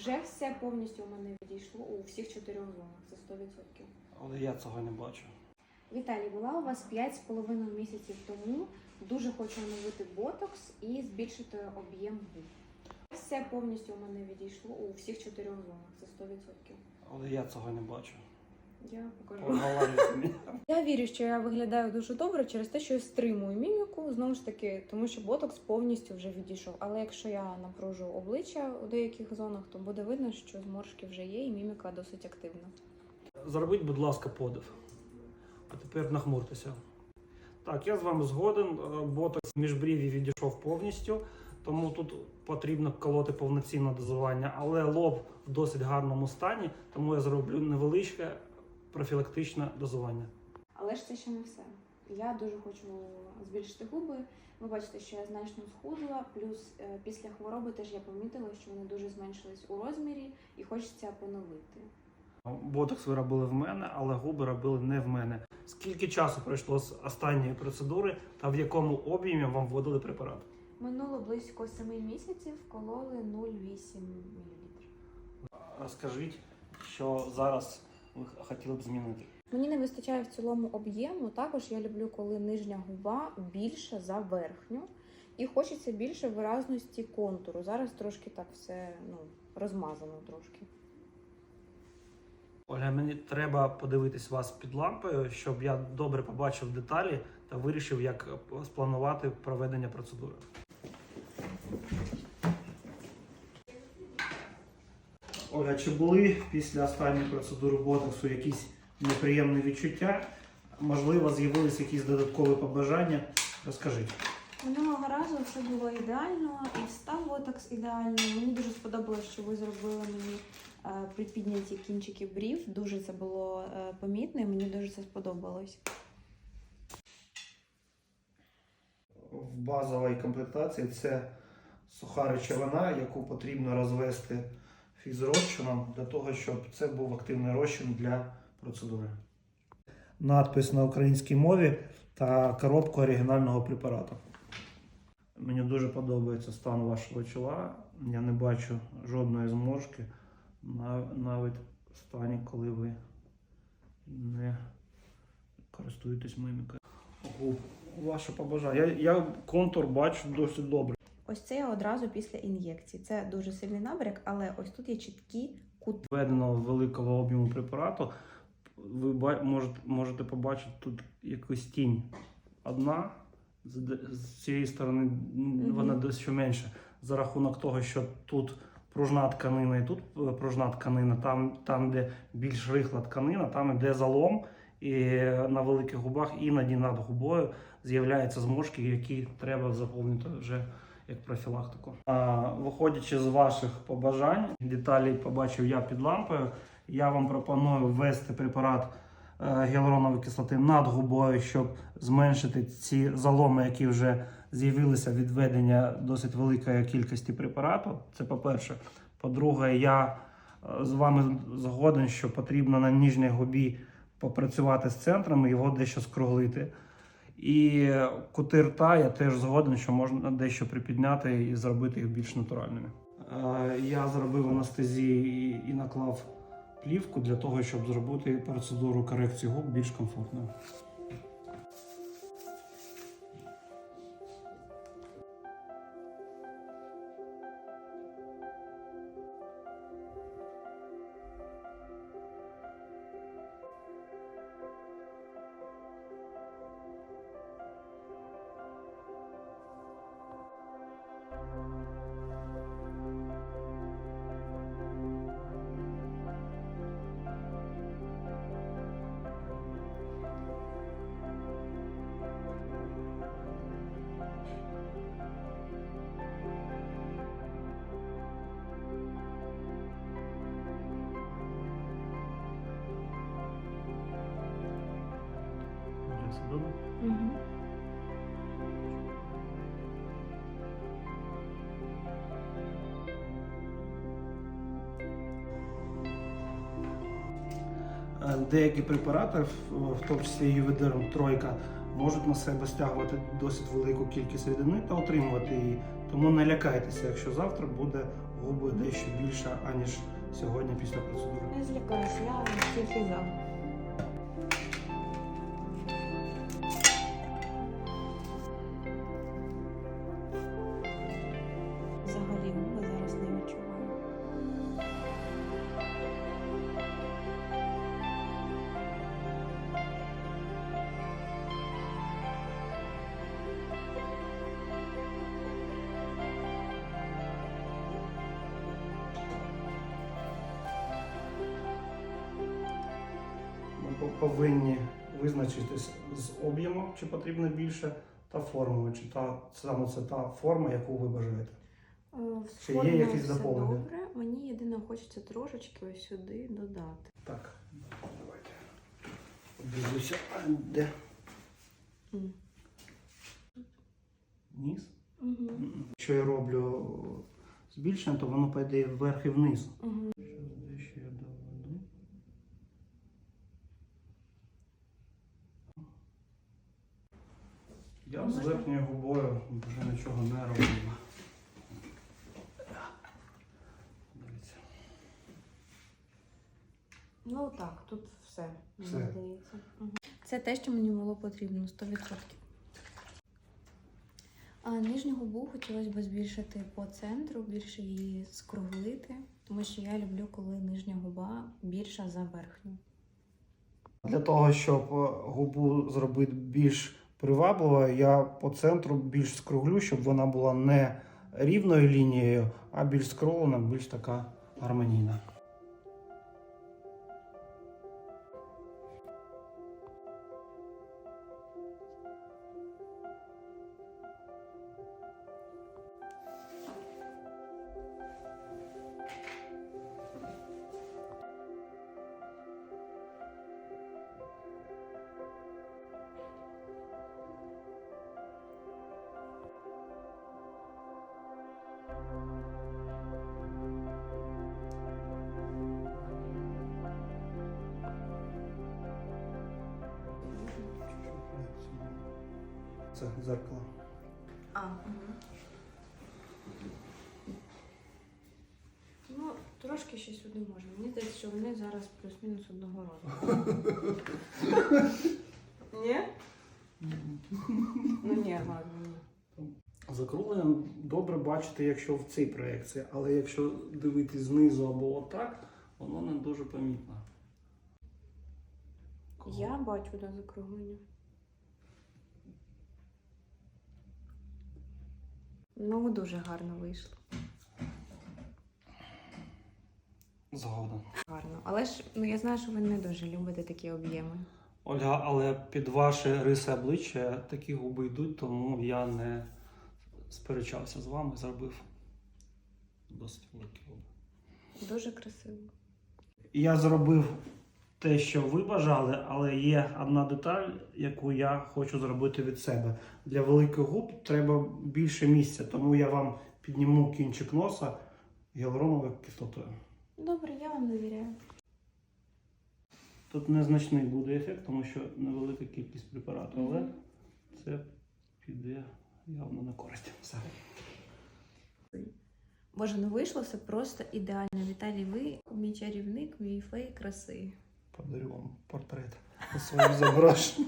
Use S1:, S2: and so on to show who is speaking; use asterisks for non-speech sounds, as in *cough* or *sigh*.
S1: Вже все повністю у мене відійшло у всіх чотирьох зонах. Це 100%.
S2: Але я цього не бачу.
S1: Віталій, була у вас 5,5 місяців тому. Дуже хочу оновити ботокс і збільшити об'єм губ. Все повністю у мене відійшло у всіх чотирьох зонах. Це 100%.
S2: Але я цього не бачу.
S1: Я покажу.
S3: Я вірю, що я виглядаю дуже добре через те, що я стримую міміку, знову ж таки, тому що ботокс повністю вже відійшов. Але якщо я напружу обличчя у деяких зонах, то буде видно, що зморшки вже є, і міміка досить активна.
S2: Зробіть, будь ласка, подив. А тепер нахмуртеся. Так, я з вами згоден. Е, Ботокс між бріві відійшов повністю, тому тут потрібно колоти повноцінне дозування, але лоб в досить гарному стані, тому я зроблю невеличке профілактичне дозування.
S1: Але ж це ще не все. Я дуже хочу збільшити губи. Ви бачите, що я значно схудла. Плюс е, після хвороби теж я помітила, що вони дуже зменшились у розмірі і хочеться поновити.
S2: Ботокс ви робили в мене, але губи робили не в мене. Скільки часу пройшло з останньої процедури та в якому об'ємі вам вводили препарат?
S1: Минуло близько 7 місяців, кололи 0,8 мл.
S2: Розкажіть, що зараз хотіли б змінити.
S3: Мені не вистачає в цілому об'єму. Також я люблю, коли нижня губа більша за верхню, і хочеться більше виразності контуру. Зараз трошки так все ну, розмазано трошки.
S2: Оля, мені треба подивитись вас під лампою, щоб я добре побачив деталі та вирішив, як спланувати проведення процедури. Оля, чи були після останньої процедури ботоксу якісь неприємні відчуття? Можливо, з'явилися якісь додаткові побажання? Розкажіть.
S3: Минулого разу все було ідеально, і став ботокс ідеальний. Мені дуже сподобалось, що ви зробили мені е, припідняті кінчики брів. Дуже це було е, помітно, і мені дуже це сподобалось.
S2: в базовій комплектації це суха речовина, яку потрібно розвести фізрозчином для того, щоб це був активний розчин для процедури. Надпис на українській мові та коробка оригінального препарату. Мені дуже подобається стан вашого чола. Я не бачу жодної зморшки, навіть в стані, коли ви не користуєтесь мимікою. Ваше побажання. Я, я контур бачу досить добре.
S3: Ось це я одразу після ін'єкції. Це дуже сильний набряк, але ось тут є чіткі кути.
S2: Введеного великого об'єму препарату, ви можете, побачити тут якусь тінь. Одна з, цієї сторони вона дещо менша. За рахунок того, що тут пружна тканина і тут е, пружна тканина, там, там де більш рихла тканина, там іде залом, і на великих губах іноді над губою з'являються зморшки, які треба заповнити вже як профілактику. А, виходячи з ваших побажань, деталі побачив я під лампою. Я вам пропоную ввести препарат е, гіалуронової кислоти над губою, щоб зменшити ці заломи, які вже з'явилися від введення досить великої кількості препарату. Це по-перше. По-друге, я е, з вами згоден, що потрібно на ніжній губі попрацювати з центрами, його дещо скруглити. І кути рта я теж згоден, що можна дещо припідняти і зробити їх більш натуральними. Я зробив анестезії і наклав плівку для того, щоб зробити процедуру корекції губ більш комфортною. Деякі препарати, в в тому числі Юведерм тройка, можуть на себе стягувати досить велику кількість рідини та отримувати її. Тому не лякайтеся, якщо завтра буде губи дещо більше, аніж сьогодні після процедури.
S3: Не злякаюся, я тільки за.
S2: Повинні визначитись з об'ємом, чи потрібно більше, та формою, чи та саме це та форма, яку ви бажаєте.
S1: Е,
S2: Чи є якісь доповнення?
S1: добре. Мені єдине хочеться трошечки ось сюди додати.
S2: Так, давайте. Подивлюся, а де
S1: М.
S2: низ.
S1: Угу.
S2: Якщо я роблю збільшення, то воно піде вверх і вниз.
S1: Угу.
S2: Щас дещо я доведу. Я з верхньою губою вже нічого не роблю. Дивіться.
S3: Ну так, тут все,
S2: Все.
S3: мені здається. Це те, що мені було потрібно 100%. А нижню губу хотілося б збільшити по центру, більше її скруглити, тому що я люблю, коли нижня губа більша за верхню.
S2: Для того, щоб е, губу зробити більш привабливою, я по центру більш скруглю, щоб вона була не рівною лінією, а більш скровлена, більш така гармонійна. Це зеркало.
S3: А, угу. Ну, трошки ще сюди можна. Мені здається, що вони зараз плюс-мінус одного розміру. *laughs* Ні? Ну ні, ладно, ні.
S2: Закруглення добре бачити, якщо в цій проєкції, але якщо дивитись знизу або отак, воно не дуже помітно. Кого?
S3: Я бачу да, закруглення. Ну, дуже гарно вийшло.
S2: Згодом.
S3: Гарно. Але ж ну я знаю, що ви не дуже любите такі об'єми.
S2: Ольга, але під ваші риси обличчя такі губи йдуть, тому я не сперечався з вами, зробив досить великі губи.
S3: Дуже красиво.
S2: Я зробив те, що ви бажали, але є одна деталь, яку я хочу зробити від себе. Для великих губ треба більше місця, тому я вам підніму кінчик носа гіалуроновою кислотою.
S1: Добре, я вам довіряю.
S2: Тут незначний буде ефект, тому що невелика кількість препарату, але це піде явно на користь. Все.
S3: Боже, ну вийшло все просто ідеально. Віталій, ви мій чарівник, мій фей краси.
S2: Подарю вам портрет у своїх заброшень.